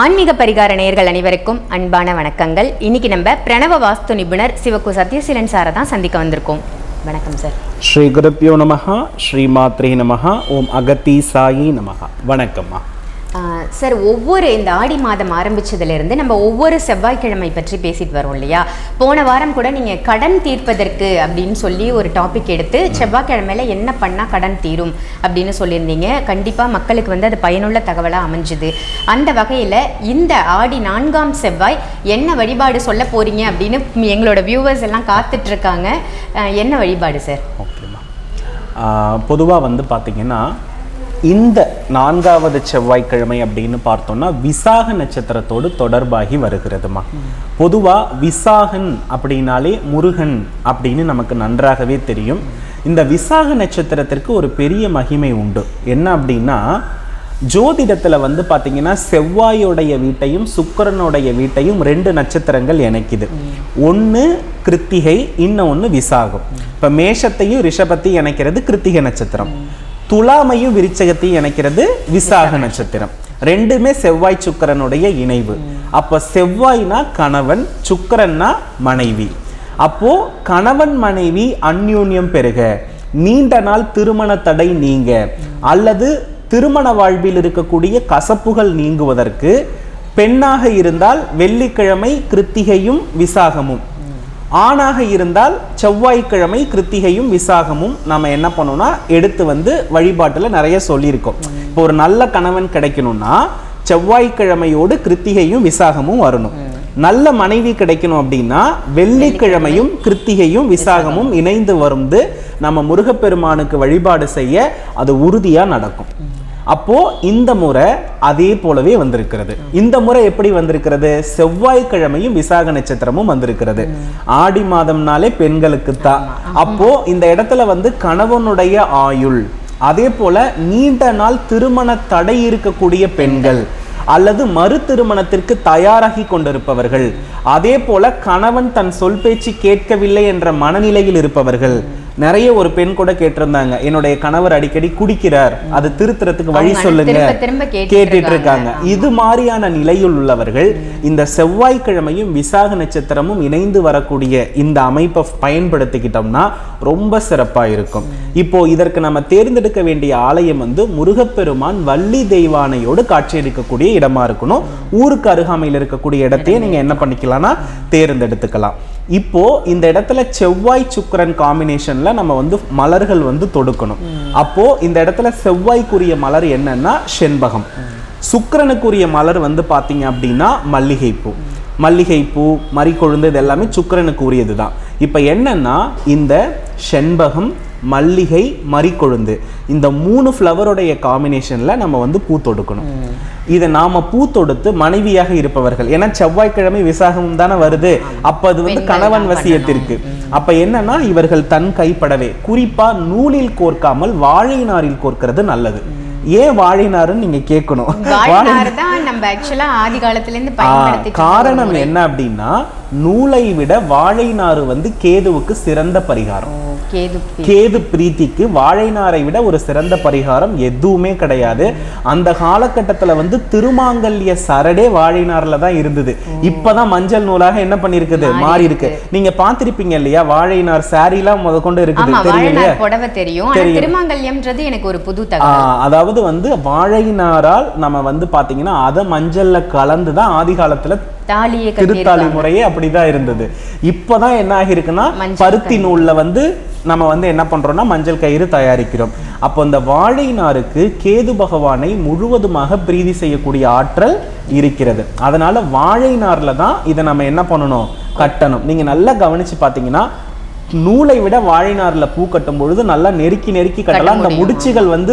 ஆன்மீக பரிகார நேயர்கள் அனைவருக்கும் அன்பான வணக்கங்கள். இன்னைக்கு நம்ம பிரணவ வாஸ்து நிபுணர் சிவக்கு சத்யசீலன் சாரை தான் சந்திக்க வந்திருக்கோம். வணக்கம் சார். ஸ்ரீ குருப்பியோ நமஹ ஸ்ரீ மாத்ரே நமகா ஓம் அகத்தி சாயி நமகா வணக்கம்மா. சார் ஒவ்வொரு இந்த ஆடி மாதம் ஆரம்பிச்சதுலேருந்து நம்ம ஒவ்வொரு செவ்வாய்க்கிழமை பற்றி பேசிட்டு வரோம் இல்லையா? போன வாரம் கூட நீங்கள் கடன் தீர்ப்பதற்கு அப்படின்னு சொல்லி ஒரு டாபிக் எடுத்து செவ்வாய்க்கிழமையில என்ன பண்ணால் கடன் தீரும் அப்படின்னு சொல்லியிருந்தீங்க. கண்டிப்பாக மக்களுக்கு வந்து அது பயனுள்ள தகவலாக அமைஞ்சுது. அந்த வகையில் இந்த ஆடி நான்காம் செவ்வாய் என்ன வழிபாடு சொல்ல போகிறீங்க அப்படின்னு எங்களோட வியூவர்ஸ் எல்லாம் காத்துட்ருக்காங்க என்ன வழிபாடு சார்? ஓகேம்மா. பொதுவாக வந்து பார்த்திங்கன்னா இந்த நான்காவது செவ்வாய்க்கிழமை அப்படின்னு பார்த்தோம்னா விசாக நட்சத்திரத்தோடு தொடர்பாகி வருகிறதுமா. பொதுவாக விசாகன் அப்படின்னாலே முருகன் அப்படின்னு நமக்கு நன்றாகவே தெரியும். இந்த விசாக நட்சத்திரத்திற்கு ஒரு பெரிய மகிமை உண்டு. என்ன அப்படின்னா ஜோதிடத்தில் வந்து பார்த்தீங்கன்னா செவ்வாயோடைய வீட்டையும் சுக்கிரனுடைய வீட்டையும் ரெண்டு நட்சத்திரங்கள் இணைக்குது. ஒன்று கிருத்திகை இன்னொன்று விசாகம். இப்போ மேஷத்தையும் ரிஷபத்தையும் இணைக்கிறது கிருத்திகை நட்சத்திரம். துலாமையும் விருச்சகத்தையும் இணைக்கிறது விசாக நட்சத்திரம். ரெண்டுமே செவ்வாய் சுக்கிரனுடைய இணைவு. அப்போ செவ்வாய்னா கணவன் சுக்கிரன்னா மனைவி. அப்போ கணவன் மனைவி அந்யூன்யம் பெருக. நீண்ட நாள் திருமண தடை நீங்க. அல்லது திருமண வாழ்வில் இருக்கக்கூடிய கசப்புகள் நீங்குவதற்கு பெண்ணாக இருந்தால் வெள்ளிக்கிழமை கிருத்திகையும் விசாகமும். ஆணாக இருந்தால் செவ்வாய்க்கிழமை கிருத்திகையும் விசாகமும் நம்ம என்ன பண்ணோம்னா எடுத்து வந்து வழிபாட்டில் நிறைய சொல்லியிருக்கோம். இப்போ ஒரு நல்ல கணவன் கிடைக்கணும்னா செவ்வாய்க்கிழமையோடு கிருத்திகையும் விசாகமும் வரணும். நல்ல மனைவி கிடைக்கணும் அப்படின்னா வெள்ளிக்கிழமையும் கிருத்திகையும் விசாகமும் இணைந்து வந்து நம்ம முருகப்பெருமானுக்கு வழிபாடு செய்ய அது உறுதியாக நடக்கும். அப்போ இந்த முறை அதே போலவே வந்திருக்கிறது. இந்த முறை எப்படி வந்திருக்கிறது? செவ்வாய்க்கிழமையும் விசாக நட்சத்திரமும் வந்திருக்கிறது. ஆடி மாதம்னாலே பெண்களுக்கு தான் அப்போ இந்த இடத்துல வந்து கணவனுடைய ஆயுள் அதே போல நீண்ட நாள் திருமண தடை இருக்கக்கூடிய பெண்கள் அல்லது மறு திருமணத்திற்கு தயாராகி கொண்டிருப்பவர்கள் அதே போல கணவன் தன் சொல் பேச்சு கேட்கவில்லை என்ற மனநிலையில் இருப்பவர்கள் நிறைய ஒரு பெண் கூட கேட்டிருந்தாங்க. என்னுடைய கணவர் அடிக்கடி குடிக்கிறார். அது திருத்துறதுக்கு வழி சொல்லுங்க. கேட்டுட்டு. இருக்காங்க. இது மாதிரியான நிலையில் உள்ளவர்கள் இந்த செவ்வாய்க்கிழமையும் விசாக நட்சத்திரமும் இணைந்து வரக்கூடிய இந்த அமைப்பை பயன்படுத்திக்கிட்டோம்னா ரொம்ப சிறப்பா இருக்கும். இப்போ இதற்கு நம்ம தேர்ந்தெடுக்க வேண்டிய ஆலயம் வந்து முருகப்பெருமான் வள்ளி தெய்வானையோடு காட்சியளிக்கக்கூடிய இடமா இருக்கணும். ஊருக்கு அருகாமையில் இருக்கக்கூடிய இடத்தையே நீங்க என்ன பண்ணிக்கலாம்னா தேர்ந்தெடுத்துக்கலாம். இப்போ இந்த இடத்துல செவ்வாய் சுக்கிரன் காம்பினேஷன்ல நம்ம வந்து மலர்கள் வந்து தொடுக்கணும். அப்போ இந்த இடத்துல செவ்வாய்க்குரிய மலர் என்னன்னா செண்பகம். சுக்கிரனுக்குரிய மலர் வந்து பார்த்தீங்க அப்படின்னா மல்லிகைப்பூ. மல்லிகைப்பூ மறிக்கொழுந்து இது எல்லாமே சுக்கிரனுக்கு உரியது தான் இப்போ என்னன்னா இந்த செண்பகம் மல்லிகை மறிக்கொழுந்து. இந்த மூணு ஃப்ளவருடைய காம்பினேஷனில் நம்ம வந்து பூ தொடுக்கணும். இதை நாம பூ தொடுத்து மனைவியாக இருப்பவர்கள் ஏன்னா செவ்வாய்க்கிழமை விசாகம் தானே வருது. அப்ப அது வந்து கணவன் வசியத்திற்கு. அப்ப என்னன்னா இவர்கள் தன் கைப்படவே. குறிப்பா நூலில் கோர்க்காமல் வாழை நாரில் கோர்க்கிறது நல்லது. ஏன் வாழை நாருன்னு நீங்க கேட்கணும்? வாழ்நாறு காரணம் என்ன அப்படின்னா நூலை விட வாழை நாறு வந்து கேதுவுக்கு சிறந்த பரிகாரம். கேது பிரீத்திக்கு வாழை நாரை விட ஒரு சிறந்த பரிகாரம் எதுவுமே கிடையாது. அந்த காலகட்டத்துல வந்து திருமாங்கல்ய சரடே வாழை நார்ல தான் இருந்தது. இப்பதான் மஞ்சள் நூலாக என்ன பண்ணிருக்குது மாறி இருக்கு நீங்க பார்த்திருப்பீங்க இல்லையா? வாழை நார் சாரிலாம் முத கொண்டு இருக்குது. தெரியும் வாழைநார் தெரியும். திருமாங்கல்யம்ன்றது எனக்கு ஒரு புது அதாவது வந்து வாழை நாரால் நம்ம வந்து பாத்தீங்கன்னா அதை மஞ்சள்ல கலந்து தான் ஆதி காலத்துல தாலியை கட்டியிருக்காங்க. முறையே அப்படிதான் இருந்தது. இப்பதான் என்ன ஆகிருக்குன்னா பருத்தி நூல்ல வந்து நம்ம வந்து என்ன பண்றோம்னா மஞ்சள் கயிறு தயாரிக்கிறோம். அப்போ இந்த வாழை நாருக்கு கேது பகவானை முழுவதுமாக பிரீதி செய்யக்கூடிய ஆற்றல் இருக்கிறது. அதனால வாழை நார்ல தான் இதை நம்ம என்ன பண்ணணும்? கட்டணும். நீங்க நல்லா கவனிச்சு பாத்தீங்கன்னா நூலை விட வாழை நார்ல பூ கட்டும் பொழுது நல்லா நெருக்கி நெருக்கி கட்டலாம். அந்த முடிச்சுகள் வந்து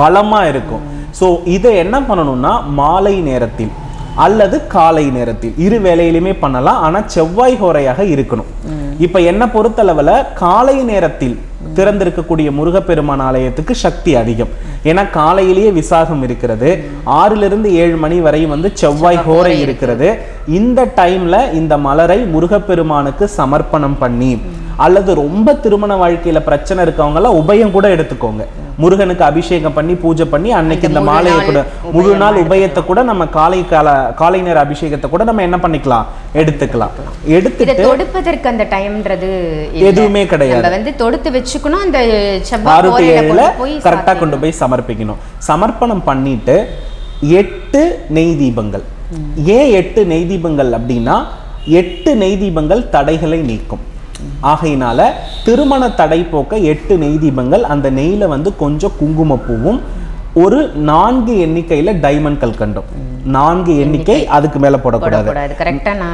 பலமா இருக்கும். சோ இதை என்ன பண்ணணும்னா மாலை நேரத்தில் அல்லது காலை நேரத்தில். இரு வேளையிலுமே பண்ணலாம் ஆனா செவ்வாய் ஹோரையாக இருக்கணும். இப்ப என்ன பொறுத்தளவுல காலை நேரத்தில் திறந்திருக்கக்கூடிய முருகப்பெருமான் ஆலயத்துக்கு சக்தி அதிகம். ஏன்னா காலையிலேயே விசாகம் இருக்கிறது. ஆறிலிருந்து ஏழு மணி வரை வந்து செவ்வாய் ஹோரை இருக்கிறது. இந்த டைம்ல இந்த மலரை முருகப்பெருமானுக்கு சமர்ப்பணம் பண்ணி அல்லது ரொம்ப திருமண வாழ்க்கையில பிரச்சனை இருக்கவங்க எல்லாம் உபயம் கூட எடுத்துக்கோங்க. முருகனுக்கு அபிஷேகம் பண்ணி பூஜை பண்ணி அன்னைக்கு இந்த மாலையை கூட முழு நாள். உபயத்தை கூட நம்ம காலை கால காலை நேர அபிஷேகத்தை கூட நம்ம என்ன பண்ணிக்கலாம் எடுத்துக்கலாம் எடுத்துட்டு தொடுப்பதற்கு அந்த டைம்ன்றது. எதுவுமே கிடையாது. வந்து தொடுத்து வச்சுக்கணும் அந்த ஆறு டு ஏழுல கரெக்டாக. கொண்டு போய் சமர்ப்பிக்கணும் சமர்ப்பணம் பண்ணிட்டு எட்டு நெய் தீபங்கள் ஏன் எட்டு நெய் தீபங்கள் அப்படின்னா எட்டு நெய் தீபங்கள் தடைகளை நீக்கும் ஆகையினால திருமண தடை போக்க எட்டு நெய் தீபங்கள் அந்த நெய்ல வந்து கொஞ்சம் குங்குமப்பூவும் ஒரு நான்கு எண்ணிக்கையில டைமண்ட் கல்கண்டும் நான்கு எண்ணிக்கை அதுக்கு மேல போடக்கூடாது.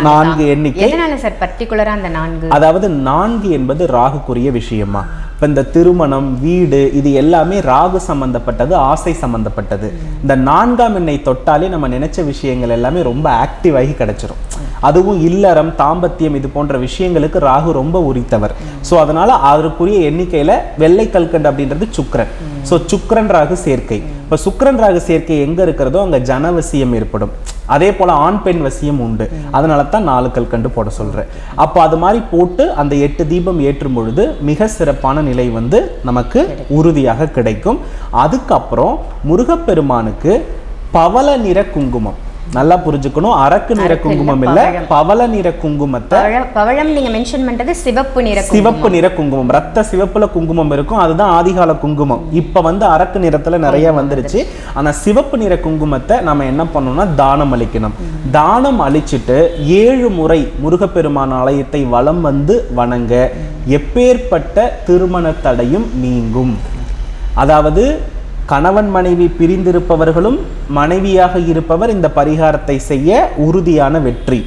நான்கு எண்ணிக்கை. எதனால சார் பர்டிகுலரா அந்த நான்கு? அதாவது நான்கு என்பது ராகுக்குரிய விஷயமா. இப்ப இந்த திருமணம் வீடு இது எல்லாமே ராகு சம்பந்தப்பட்டது ஆசை சம்பந்தப்பட்டது. இந்த நான்காம் எண்ணை தொட்டாலே நம்ம நினைச்ச விஷயங்கள் எல்லாமே ரொம்ப ஆக்டிவ் ஆகி கிடைச்சிரும். அதுவும் இல்லறம் தாம்பத்தியம் இது போன்ற விஷயங்களுக்கு ராகு ரொம்ப உரித்தவர். ஸோ அதனால அதற்குரிய எண்ணிக்கையில வெள்ளை கல்கண்டு அப்படின்றது சுக்ரன் ஸோ சுக்ரன் ராகு சேர்க்கை. இப்போ சுக்ரன் ராகு சேர்க்கை எங்க இருக்கிறதோ அங்க ஜனவசியம் ஏற்படும். அதே போல ஆண் பெண் வசியம் உண்டு. அதனால தான் நாலு கல்கண்டு போட சொல்றேன். அப்போ அது மாதிரி போட்டு அந்த எட்டு தீபம் ஏற்றும் பொழுது மிக சிறப்பான நிலை வந்து நமக்கு உறுதியாக கிடைக்கும். அதுக்கப்புறம் முருகப்பெருமானுக்கு பவள நிற குங்குமம். நல்லா புரிஞ்சுக்கணும். அரக்கு நிற குங்குமம் இல்ல. பவள நிற குங்குமத்தை பவழம் நீங்க மென்ஷன் பண்றது சிவப்பு நிற. சிவப்பு நிற குங்குமம். ரத்த சிவப்புல குங்குமம் இருக்கும். அதுதான் ஆதிகால குங்குமம். இப்ப வந்து அரக்கு நிறத்துல நிறைய வந்துருச்சு. ஆனா சிவப்பு நிற குங்குமத்தை நம்ம என்ன பண்ணணும்னா தானம் அளிக்கணும். தானம் அளிச்சிட்டு ஏழு முறை முருகப்பெருமான் ஆலயத்தை வலம் வந்து வணங்க. எப்பேற்பட்ட திருமண தடையும் நீங்கும். அதாவது கணவன் மனைவி பிரிந்திருப்பவர்களும் மனைவியாக இருப்பவர் இந்த பரிகாரத்தை செய்ய உறுதியான வெற்றி.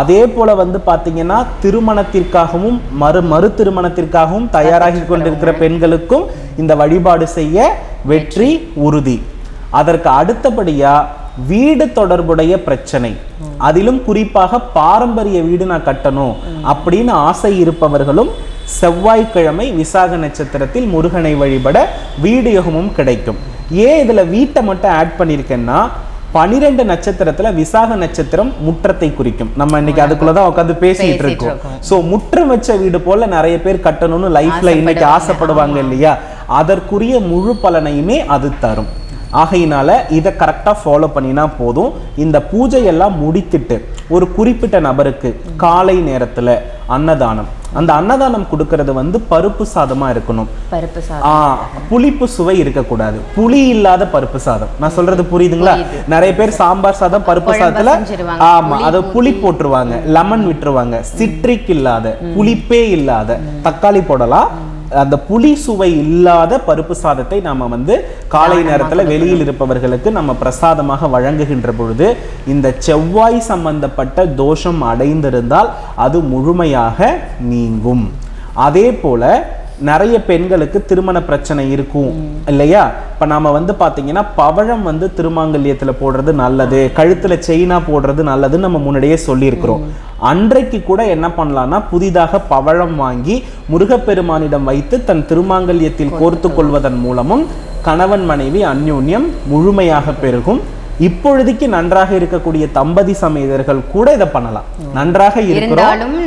அதே போல வந்து பாத்தீங்கன்னா திருமணத்திற்காகவும் மறு மறு திருமணத்திற்காகவும் தயாராகி கொண்டிருக்கிற பெண்களுக்கும் இந்த வழிபாடு செய்ய வெற்றி உறுதி. அதற்கு அடுத்தபடியா வீடு தொடர்புடைய பிரச்சனை. அதிலும் குறிப்பாக பாரம்பரிய வீடு நான் கட்டணும் அப்படின்னு ஆசை இருப்பவர்களும் செவ்வாய்க்கிழமை விசாக நட்சத்திரத்தில் முருகனை வழிபட வீடு யோகமும் கிடைக்கும். ஏன் இதுல வீட்டை மட்டும் ஆட் பண்ணியிருக்கேன்னா பனிரெண்டு நட்சத்திரத்துல விசாக நட்சத்திரம் முற்றத்தை குறிக்கும். நம்ம இன்னைக்கு அதுக்குள்ளதான் உட்காந்து பேசிட்டு இருக்கோம். இருக்கோம். சோ முற்றம் வச்ச வீடு போல நிறைய பேர் கட்டணும்னு லைஃப்ல இன்னைக்கு ஆசைப்படுவாங்க. இல்லையா? அதற்குரிய முழு பலனையுமே அது தரும். ஆகையினால இதை கரெக்டாக ஃபாலோ பண்ணினா போதும். இந்த பூஜையெல்லாம் முடித்துட்டு ஒரு குறிப்பிட்ட நபருக்கு காலை நேரத்துல அன்னதானம். அந்த அன்னதானம் கொடுக்கறது வந்து பருப்பு சாதமா இருக்கணும். பருப்பு சாதம். புளிப்பு சுவை இருக்கக்கூடாது. புளி இல்லாத பருப்பு சாதம். நான் சொல்றது புரியுதுங்களா? நிறைய பேர் சாம்பார் சாதம் பருப்பு சாதத்துல. ஆமா அதை புளி போட்டுருவாங்க. லெமன் விட்டுருவாங்க. சிட்ரிக் இல்லாத புளிப்பே இல்லாத தக்காளி போடலாம். அந்த புளி சுவை இல்லாத பருப்பு சாதத்தை நாம வந்து காலை நேரத்துல வெளியில் இருப்பவர்களுக்கு நம்ம பிரசாதமாக வழங்குகின்ற பொழுது இந்த செவ்வாய் சம்பந்தப்பட்ட தோஷம் அடைந்திருந்தால் அது முழுமையாக நீங்கும். அதே போல நிறைய பெண்களுக்கு திருமண பிரச்சனை இருக்கும் இல்லையா? இப்ப நாம வந்து பாத்தீங்கன்னா பவழம் வந்து திருமாங்கல்யத்துல போடுறது நல்லது கழுத்துல செயினா போடுறது நல்லதுன்னு நம்ம முன்னாடியே சொல்லியிருக்கிறோம். அன்றைக்கு கூட என்ன பண்ணலாம்னா புதிதாக பவழம் வாங்கி முருகப்பெருமானிடம் வைத்து தன் திருமாங்கல்யத்தில் கோர்த்து கொள்வதன் மூலமும் கணவன் மனைவி அந்யோன்யம் முழுமையாக பெருகும். இப்பொழுதைக்கு நன்றாக இருக்கக்கூடிய தம்பதி சமேதர்கள் கூட இதை பண்ணலாம். நன்றாக இருக்கிறோம்.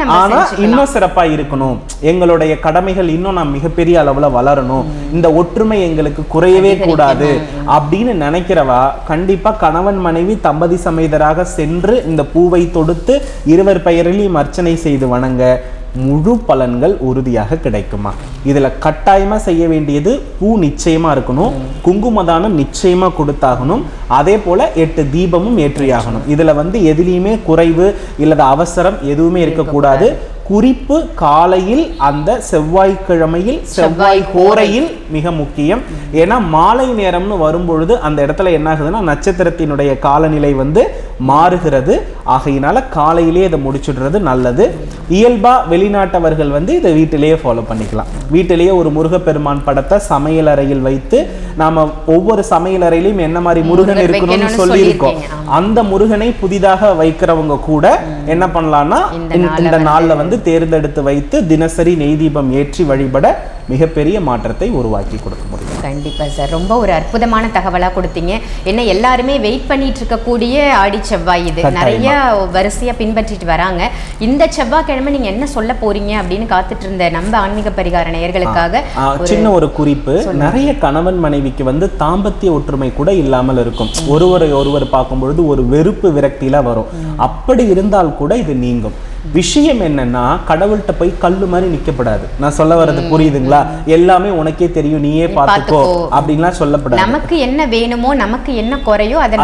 ஆனா. இன்னும் சிறப்பா இருக்கணும். எங்களுடைய கடமைகள் இன்னும் நான் மிகப்பெரிய அளவுல வளரணும். இந்த ஒற்றுமை எங்களுக்கு குறையவே கூடாது அப்படின்னு நினைக்கிறவா கண்டிப்பா கணவன் மனைவி தம்பதி சமேதராக சென்று இந்த பூவை தொடுத்து இருவர் பெயரிலையும் அர்ச்சனை செய்து வணங்க. முழு பலன்கள் உறுதியாக கிடைக்குமா? இதில் கட்டாயமாக செய்ய வேண்டியது பூ நிச்சயமாக இருக்கணும் குங்குமதானம் நிச்சயமாக கொடுத்தாகணும் அதே போல் எட்டு தீபமும் ஏற்றியாகணும். இதில் வந்து எதுலேயுமே குறைவு இல்லது அவசரம் எதுவுமே இருக்கக்கூடாது. குறிப்பு காலையில் அந்த செவ்வாய்க்கிழமையில் செவ்வாய் கோரையில் மிக முக்கியம். ஏன்னா மாலை நேரம்னு வரும்பொழுது அந்த இடத்துல என்ன ஆகுதுன்னா நட்சத்திரத்தினுடைய காலநிலை வந்து மாறுகிறது. ஆகையினால காலையிலே இதை முடிச்சுடுறது நல்லது. இயல்பா வெளிநாட்டவர்கள் வந்து இதை வீட்டிலேயே ஃபாலோ பண்ணிக்கலாம். வீட்டிலேயே ஒரு முருகப்பெருமான் படத்தை சமையல் அறையில் வைத்து நாம ஒவ்வொரு சமையல் அறையிலையும் என்ன மாதிரி முருகன் இருக்கணும்னு சொல்லியிருக்கோம். அந்த முருகனை புதிதாக வைக்கிறவங்க கூட என்ன பண்ணலாம்னா இந்த இந்த- நாள்ல இந்த நாள்ல வந்து தேர்ந்தெடுத்து வைத்து தினசரி நெய் தீபம் ஏற்றி வழிபட மிகப்பெரிய மாற்றத்தை உருவாக்கி கொடுக்க முடியும். கண்டிப்பா சார் ரொம்ப ஒரு அற்புதமான தகவலா கொடுத்தீங்க. என்ன எல்லாருமே வெயிட் பண்ணிட்டு இருக்கக்கூடிய ஆடி செவ்வாய் இது. நிறைய வரிசையா பின்பற்றிட்டு வராங்க. இந்த செவ்வாய்க்கிழமை நீங்க என்ன சொல்ல போறீங்க அப்படின்னு காத்துட்டு இருந்த நம்ம ஆன்மீக பரிகார நேயர்களுக்காக சின்ன ஒரு குறிப்பு. நிறைய கணவன் மனைவிக்கு வந்து தாம்பத்திய ஒற்றுமை கூட இல்லாமல் இருக்கும். ஒருவரை ஒருவர் பார்க்கும் பொழுது ஒரு வெறுப்பு விரக்தியில வரும். அப்படி இருந்தால் கூட இது நீங்கும். விஷயம் என்னன்னா கடவுள்கிட்ட போய் கல்லு மாதிரி நிக்கப்படாது. நான் சொல்ல வர்றது புரியுதுங்களா? எல்லாமே உனக்கே தெரியும் நீயே பார்த்துக்கோ. அப்படின்லாம் சொல்லப்படாது. நமக்கு என்ன வேணுமோ நமக்கு என்ன குறையோ அதை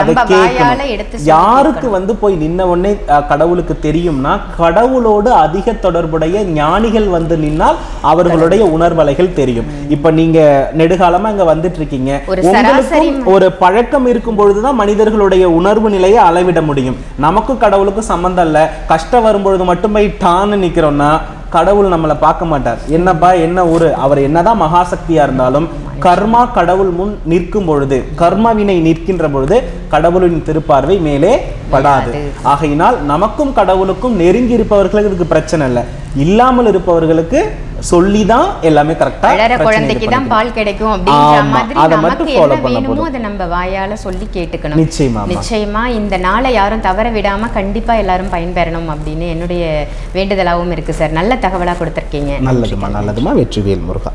யாருக்கு வந்து போய் நின்ன உடனே கடவுளுக்கு தெரியும்னா கடவுளோடு அதிக தொடர்புடைய ஞானிகள் வந்து நின்னால் அவர்களுடைய உணர்வலைகள் தெரியும். இப்ப நீங்க நெடுகாலமா இங்க வந்துட்டு இருக்கீங்க ஒரு உங்களுக்கும் ஒரு பழக்கம் இருக்கும் பொழுதுதான் மனிதர்களுடைய உணர்வு நிலையை அளவிட முடியும். நமக்கும் கடவுளுக்கும் சம்பந்தம் இல்ல. கஷ்டம் வரும்பொழுது மட்டும் போய் டான்னு நிக்கிறோம்னா கடவுள் நம்மளை பார்க்க மாட்டார். என்னப்பா என்ன ஊரு? அவர் என்னதான் மகாசக்தியா இருந்தாலும் கர்மா கடவுள் முன் நிற்கும் பொழுது கர்மவினை நிற்கின்ற பொழுது கடவுளின் திருப்பார்வை மேலே படாது. ஆகையினால் நமக்கும் கடவுளுக்கும் நெருங்கி இருப்பவர்களுக்கு இதுக்கு பிரச்சனை இல்லை. இல்லாமல் இருப்பவர்களுக்கு சொல்லிதான் எல்லாமே கரெக்டா வளர குழந்தைக்கு தான் பால் கிடைக்கும் அப்படின்ற மாதிரி அதை நமக்கு மட்டும் என்ன வேணுமோ. அதை நம்ம வாயால சொல்லி கேட்டுக்கணும். நிச்சயமா நிச்சயமா இந்த நாளை யாரும் தவற விடாம கண்டிப்பா எல்லாரும் பயன்பெறணும் அப்படின்னு என்னுடைய வேண்டுதலாகவும் இருக்கு சார். நல்ல தகவலா கொடுத்துருக்கீங்க. நல்லதுமா நல்லதுமா? வெற்றிவேல் முருகா.